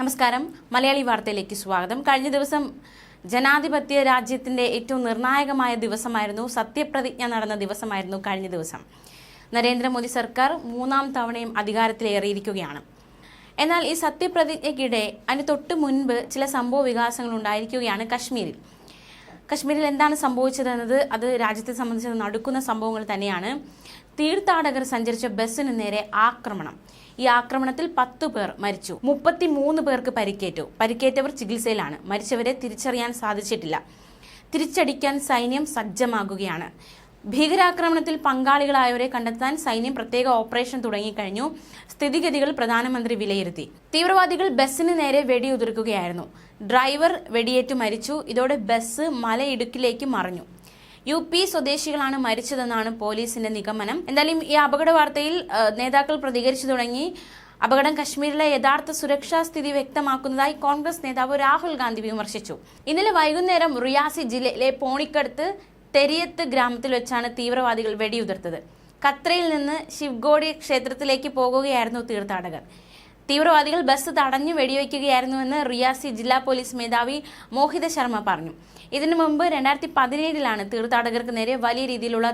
നമസ്കാരം. മലയാളി വാർത്തയിലേക്ക് സ്വാഗതം. കഴിഞ്ഞ ദിവസം ജനാധിപത്യ രാജ്യത്തിന്റെ ഏറ്റവും നിർണായകമായ ദിവസമായിരുന്നു സത്യപ്രതിജ്ഞ നടന്ന ദിവസമായിരുന്നു കഴിഞ്ഞ ദിവസം. നരേന്ദ്രമോദി സർക്കാർ മൂന്നാം തവണയും അധികാരത്തിലേറിയിരിക്കുകയാണ്. എന്നാൽ ഈ സത്യപ്രതിജ്ഞയ്ക്കിടെ അതിന് തൊട്ട് മുൻപ് ചില സംഭവ വികാസങ്ങൾ ഉണ്ടായിരിക്കുകയാണ് കശ്മീരിൽ. കശ്മീരിൽ എന്താണ് സംഭവിച്ചതെന്നത്? അത് രാജ്യത്തെ സംബന്ധിച്ച് നടക്കുന്ന സംഭവങ്ങൾ തന്നെയാണ്. തീർത്ഥാടകർ സഞ്ചരിച്ച ബസ്സിന് നേരെ ആക്രമണം. ഈ ആക്രമണത്തിൽ പത്ത് പേർ മരിച്ചു. മുപ്പത്തി മൂന്ന് പേർക്ക് പരിക്കേറ്റു. പരിക്കേറ്റവർ ചികിത്സയിലാണ്. മരിച്ചവരെ തിരിച്ചറിയാൻ സാധിച്ചിട്ടില്ല. തിരിച്ചടിക്കാൻ സൈന്യം സജ്ജമാകുകയാണ്. ഭീകരാക്രമണത്തിൽ പങ്കാളികളായവരെ കണ്ടെത്താൻ സൈന്യം പ്രത്യേക ഓപ്പറേഷൻ തുടങ്ങിക്കഴിഞ്ഞു. സ്ഥിതിഗതികൾ പ്രധാനമന്ത്രി വിലയിരുത്തി. തീവ്രവാദികൾ ബസ്സിന് നേരെ വെടിയുതിർക്കുകയായിരുന്നു. ഡ്രൈവർ വെടിയേറ്റ് മരിച്ചു. ഇതോടെ ബസ് മലയിടുക്കിലേക്ക് മറിഞ്ഞു. യു പി സ്വദേശികളാണ് മരിച്ചതെന്നാണ് പോലീസിന്റെ നിഗമനം. എന്തായാലും ഈ അപകട വാർത്തയിൽ നേതാക്കൾ പ്രതികരിച്ചു തുടങ്ങി. അപകടം കശ്മീരിലെ യഥാർത്ഥ സുരക്ഷാ സ്ഥിതി വ്യക്തമാക്കുന്നതായി കോൺഗ്രസ് നേതാവ് രാഹുൽ ഗാന്ധി വിമർശിച്ചു. ഇന്നലെ വൈകുന്നേരം റിയാസി ജില്ലയിലെ പോണിക്കടുത്ത് തെരിയത്ത് ഗ്രാമത്തിൽ വെച്ചാണ് തീവ്രവാദികൾ വെടിയുതിർത്തത്. കത്രയിൽ നിന്ന് ശിവ്ഗോഡി ക്ഷേത്രത്തിലേക്ക് പോകുകയായിരുന്നു തീർത്ഥാടകർ. തീവ്രവാദികൾ ബസ് തടഞ്ഞു വെടിവെക്കുകയായിരുന്നുവെന്ന് റിയാസി ജില്ലാ പോലീസ് മേധാവി മോഹിത ശർമ്മ പറഞ്ഞു. ഇതിനു മുമ്പ് രണ്ടായിരത്തി പതിനേഴിലാണ് തീർത്ഥാടകർക്ക് നേരെ വലിയ രീതിയിലുള്ള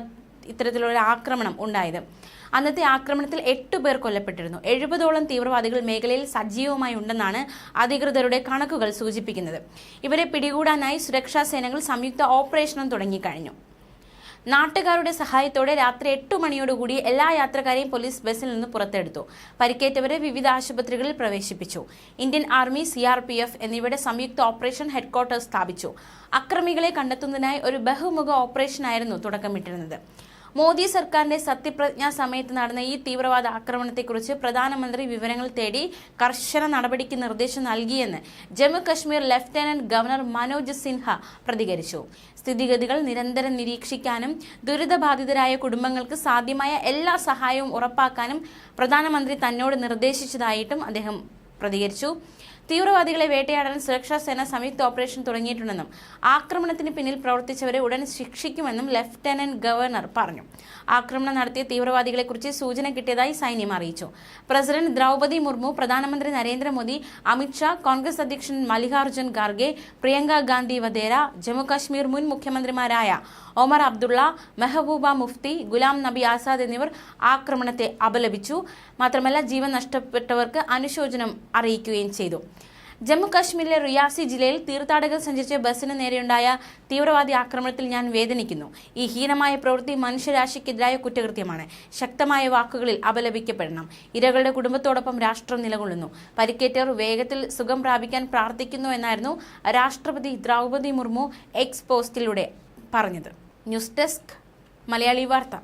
ഇത്തരത്തിലുള്ള ആക്രമണം ഉണ്ടായത്. അന്നത്തെ ആക്രമണത്തിൽ എട്ട് പേർ കൊല്ലപ്പെട്ടിരുന്നു. എഴുപതോളം തീവ്രവാദികൾ മേഖലയിൽ സജീവമായി ഉണ്ടെന്നാണ് അധികൃതരുടെ കണക്കുകൾ സൂചിപ്പിക്കുന്നത്. ഇവരെ പിടികൂടാനായി സുരക്ഷാ സേനകൾ സംയുക്ത ഓപ്പറേഷനും തുടങ്ങിക്കഴിഞ്ഞു നാട്ടുകാരുടെ സഹായത്തോടെ രാത്രി എട്ട് മണിയോടുകൂടി എല്ലാ യാത്രക്കാരെയും പോലീസ് ബസ്സിൽ നിന്ന് പുറത്തെടുത്തു. പരിക്കേറ്റവരെ വിവിധ ആശുപത്രികളിൽ പ്രവേശിപ്പിച്ചു. Indian army C R P F എന്നിവയുടെ സംയുക്ത ഓപ്പറേഷൻ ഹെഡ്ക്വാർട്ടേഴ്സ് സ്ഥാപിച്ചു. അക്രമികളെ കണ്ടെത്തുന്നതിനായി ഒരു ബഹുമുഖ ഓപ്പറേഷനായിരുന്നു തുടക്കമിട്ടിരുന്നത്. മോദി സർക്കാരിന്റെ സത്യപ്രതിജ്ഞാ സമയത്ത് നടന്ന ഈ തീവ്രവാദ ആക്രമണത്തെക്കുറിച്ച് പ്രധാനമന്ത്രി വിവരങ്ങൾ തേടി കർശന നടപടിക്ക് നിർദ്ദേശം നൽകിയെന്ന് ജമ്മു കശ്മീർ ലഫ്റ്റനന്റ് ഗവർണർ മനോജ് സിൻഹ പ്രതികരിച്ചു. സ്ഥിതിഗതികൾ നിരന്തരം നിരീക്ഷിക്കാനും ദുരിതബാധിതരായ കുടുംബങ്ങൾക്ക് സാധ്യമായ എല്ലാ സഹായവും ഉറപ്പാക്കാനും പ്രധാനമന്ത്രി തന്നോട് നിർദ്ദേശിച്ചതായിട്ടും അദ്ദേഹം പ്രതികരിച്ചു. തീവ്രവാദികളെ വേട്ടയാടാൻ സുരക്ഷാ സേന സംയുക്ത ഓപ്പറേഷൻ തുടങ്ങിയിട്ടുണ്ടെന്നും ആക്രമണത്തിന് പിന്നിൽ പ്രവർത്തിച്ചവരെ ഉടൻ ശിക്ഷിക്കുമെന്നും ലഫ്റ്റനന്റ് ഗവർണർ പറഞ്ഞു. ആക്രമണം നടത്തിയ തീവ്രവാദികളെക്കുറിച്ച് സൂചന കിട്ടിയതായി സൈന്യം അറിയിച്ചു. പ്രസിഡന്റ് ദ്രൗപദി മുർമു പ്രധാനമന്ത്രി നരേന്ദ്രമോദി അമിത്ഷാ കോൺഗ്രസ് അധ്യക്ഷൻ മല്ലികാർജുൻ ഖാർഗെ പ്രിയങ്ക ഗാന്ധി വധേര ജമ്മുകാശ്മീർ മുൻ മുഖ്യമന്ത്രിമാരായ ഒമർ അബ്ദുള്ള മെഹബൂബ മുഫ്തി ഗുലാം നബി ആസാദ് എന്നിവർ ആക്രമണത്തെ അപലപിച്ചു. മാത്രമല്ല ജീവൻ നഷ്ടപ്പെട്ടവർക്ക് അനുശോചനം അറിയിക്കുകയും ചെയ്തു. ജമ്മു കാശ്മീരിലെ റിയാസി ജില്ലയിൽ തീർത്ഥാടകർ സഞ്ചരിച്ച ബസ്സിന് നേരെയുണ്ടായ തീവ്രവാദി ആക്രമണത്തിൽ ഞാൻ വേദനിക്കുന്നു. ഈ ഹീനമായ പ്രവൃത്തി മനുഷ്യരാശിക്കെതിരായ കുറ്റകൃത്യമാണ്. ശക്തമായ വാക്കുകളിൽ അപലപിക്കപ്പെടണം. ഇരകളുടെ കുടുംബത്തോടൊപ്പം രാഷ്ട്രം നിലകൊള്ളുന്നു. പരിക്കേറ്റവർ വേഗത്തിൽ സുഖം പ്രാപിക്കാൻ പ്രാർത്ഥിക്കുന്നു എന്നായിരുന്നു രാഷ്ട്രപതി ദ്രൗപദി മുർമു എക്സ് പോസ്റ്റിലൂടെ പറഞ്ഞത്. ന്യൂസ് ഡെസ്ക് മലയാളി വാർത്ത.